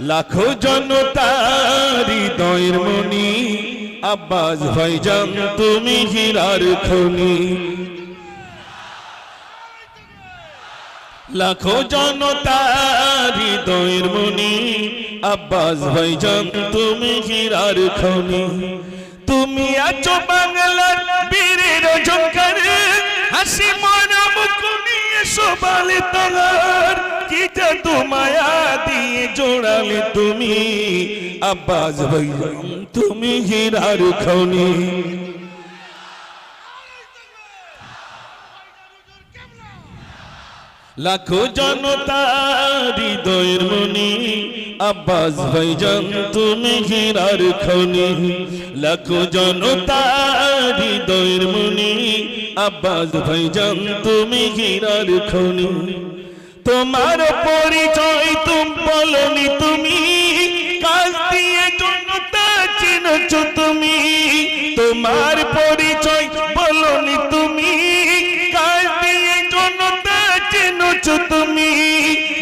লাখো জনতার হৃদয়ের মনি আব্বাস ভাইজান, তুমি হীরার খনি। লাখো জনতার হৃদয়ের মনি আব্বাস ভাইজান, তুমি হীরার খনি। তুমি আছো বাংলার বীরের ঝঙ্কার হাসি সবালে তোমার কি জাদু মায়া দিয়ে জোড়ালে তুমি? আব্বাস ভাইজান তুমি হীরার খনি। লাখো জনতা হৃদয়ের মনি আব্বাস ভাইজান তুমি হীরার খনি। লাখো জনতা হৃদয়ের মনি আব্বাস ভাইজান তুমি হীরার খনি। তোমার পরিচয় তুম বলনি তুমি। কাজ দিয়ে জনতা চিনছ তুমি। তোমার পরিচয় বলনি তুমি। কাজ দিয়ে জনতা চিনছ তুমি।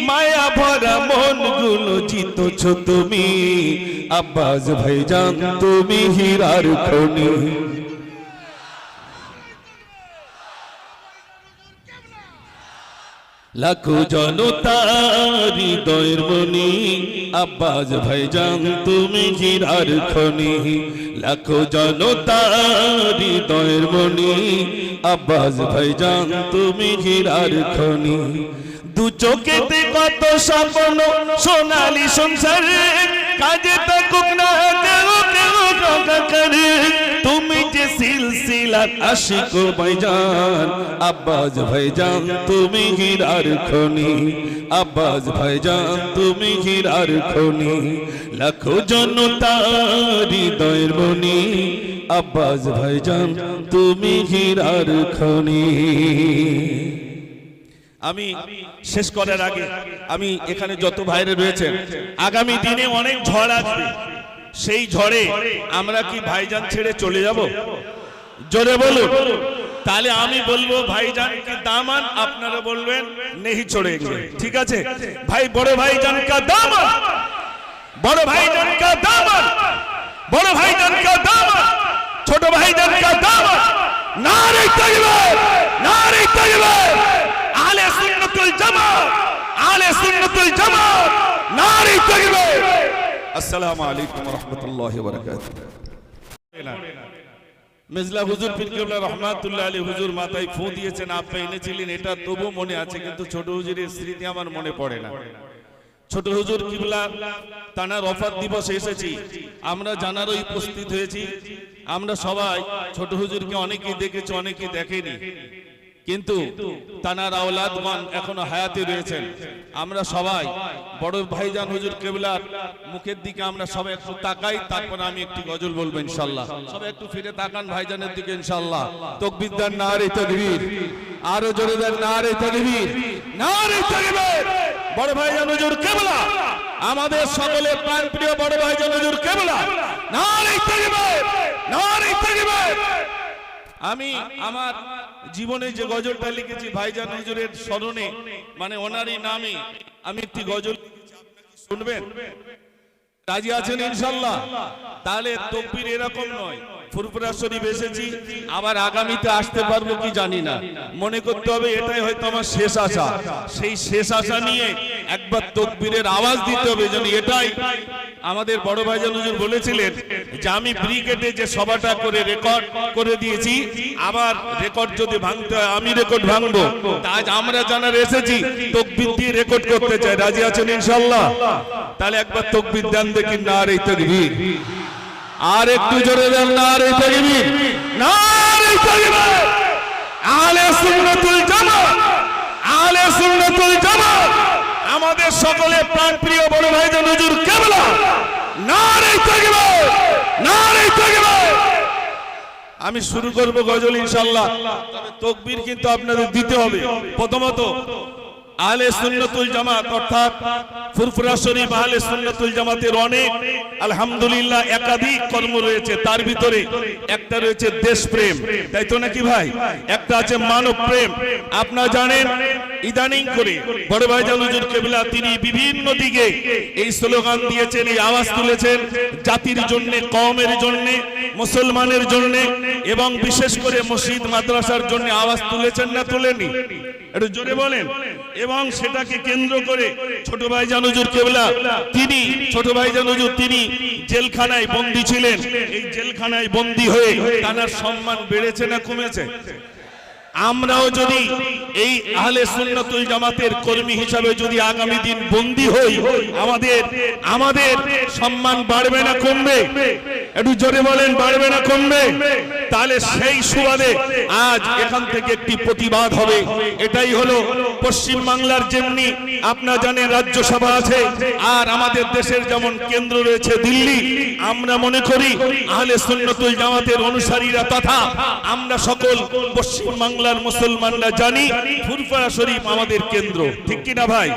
মায়া ভরা মনগুলো জিতছ তুমি। আব্বাস ভাইজান তুমি হীরার খনি। লাখো জনতা হৃদয়ের মনি, আব্বাস ভাইজান তুমি হীরার খনি। লাখো জনতা হৃদয়ের মনি, আব্বাস ভাইজান তুমি হীরার খনি। দু চোখেতে কত স্বপ্ন, সোনালি সংসারে কাজে থাকুক না, কেউ কেউ তুমি যে সিলসিলার আশিক ভাইজান। আব্বাস ভাইজান তুমি হীরার খনি। আব্বাস ভাইজান তুমি হীরার খনি। লাখো জনতা হৃদয়ের মনি আব্বাস ভাইজান তুমি হীরার খনি। আমি শেষ করার আগে আমি এখানে যত ভাইরে রয়েছেন আগামী দিনে অনেক ঝড় আসবে। সেই ঝড়ে আমরা কি ভাইজান ছেড়ে চলে যাব? জোরে বলুন। তাহলে আমি বলব, ভাইজান কি দামান? আপনারা বলবেন, নেহি ছোড়ে ঠিক আছে? ভাই, বড় ভাইজান কা দামান? বড় ভাইজান কা দামান? বড় ভাইজান কা দামান? ছোট ভাইজান কা দামান? নারে তাকবীর নারে তাকবীর আলে সুন্নাতুল জামাত আলে সুন্নাতুল জামাত, নারে তাকবীর আসসালামু আলাইকুম রাহমাতুল্লাহি ওয়া বারাকাতুহু মেজলা হুজুর ফিরকিউল্লাহ রহমাতুল্লাহ আলী হুজুর মাথায় ফু দিয়েছেন, আপনি এনেছিলেন, এটা তবু মনে আছে, কিন্তু ছোট হুজুরের স্মৃতি আমার মনে পড়ে না। ছোট হুজুর কিবলা তানার অফাত দিবসে এসেছি, আমরা জানারই উপস্থিত হয়েছি, আমরা সবাই ছোট হুজুরকে অনেকেই দেখেছি, অনেকেই দেখেনি। কিন্তু তানার আওলাদগণ এখনও হায়াতে রয়েছেন। আমরা সবাই বড় ভাইজান হুজুর কেবলার মুখের দিকে আমরা সবাই একটু তাকাই, তারপর আমি একটি গজল বলব ইনশাল্লাহ। সবাই একটু ফিরে তাকান ভাইজানের দিকে ইনশাল্লাহ। তকবির দেন না রে তকবীর। আরও জোরেদার না রে তকবীর। না রে তকবীর! বড় ভাইজান হুজুর কেবলা, আমাদের সকলের প্রাণ প্রিয় বড় ভাইজান হুজুর কেবলা। না রে তকবীর! না রে তকবীর! আমি আমার জীবনে যে গজলটা লিখেছি ভাইজান হুজুরের স্মরণে মানে ওনারই নামে, আমি একটি গজল শুনবেন? রাজি আছেন ইনশাল্লাহ তাহলে তকবির এরকম নয়, ফুরফুরা শরীফ এসেছি, আবার আগামীতে আসতে পারব কি জানি না। মনে করতে হবে এটাই হয়তো আমার শেষ আশা। সেই শেষ আশা নিয়ে একবার তকবীরের আওয়াজ দিতে হবে যেন এটাই আমাদের বড় ভাইজান হুজুর বলেছিলেন যে আমি ব্রিগেডে যে সভাটা করে রেকর্ড করে দিয়েছি, আবার রেকর্ড যদি ভাঙতে হয়, আমি রেকর্ড ভাঙবো। আজ আমরা জানার এসেছি, তকবির দিয়ে রেকর্ড করতে চাই। রাজি আছেন ইনশাল্লাহ তাহলে একবার তকবির দেন দেখি না রে তকবির। আর একটু জোরে দেন না রে তকবির। না রে তকবির! আলে সুন্নাতুল জামাত! আলে সুন্নাতুল জামাত! আমাদের সকলে প্রাণ প্রিয় বড় ভাইদের নজর কেবলা। আমি শুরু করব গজল ইনশাল্লাহ। তকবীর কিন্তু আপনাদের দিতে হবে। প্রথমত আলে সুন্নতুল জামাত, অর্থাৎ অনেক, আলহামদুলিল্লাহ, একাধিক কর্ম তিনি বিভিন্ন দিকে এই স্লোগান দিয়েছেন, এই আওয়াজ তুলেছেন, জাতির জন্য কমের জন্য, মুসলমানের জন্য, এবং বিশেষ করে মসজিদ, মাদ্রাসার জন্য আওয়াজ তুলেছেন না তুলেনি একটু জোরে বলেন। এবং সেটাকে কেন্দ্র করে ছোট ভাই জানুজুর কেবলা তিনি ছোট ভাই জানুজুর তিনি জেলখানায় বন্দী ছিলেন। এই জেলখানায় বন্দী হয়ে তার সম্মান বেড়েছে না কমেছে? আমরাও যদি এই আহলে সুন্নাতুল জামাতের কর্মী হিসাবে যদি আগামী দিন বন্দী হই, আমাদের আমাদের সম্মান বাড়বে না কমবে? একটু জোরে বলেন, বাড়বে না কমবে? তাহলে সেই সুবাদে আজ এখান থেকে একটি প্রতিবাদ হবে। এটাই হলো পশ্চিম বাংলার যেমনি আপনারা জানেন রাজ্যসভা আছে, আর আমাদের দেশের যেমন কেন্দ্র রয়েছে দিল্লি, আমরা মনে করি আহলে সুন্নাতুল জামাতের অনুসারীরা তথা আমরা সকল পশ্চিম বাংলার মুসলমানরা জানি ফুরফুরা শরীফ আমাদের কেন্দ্র। ঠিক কিনা ভাই?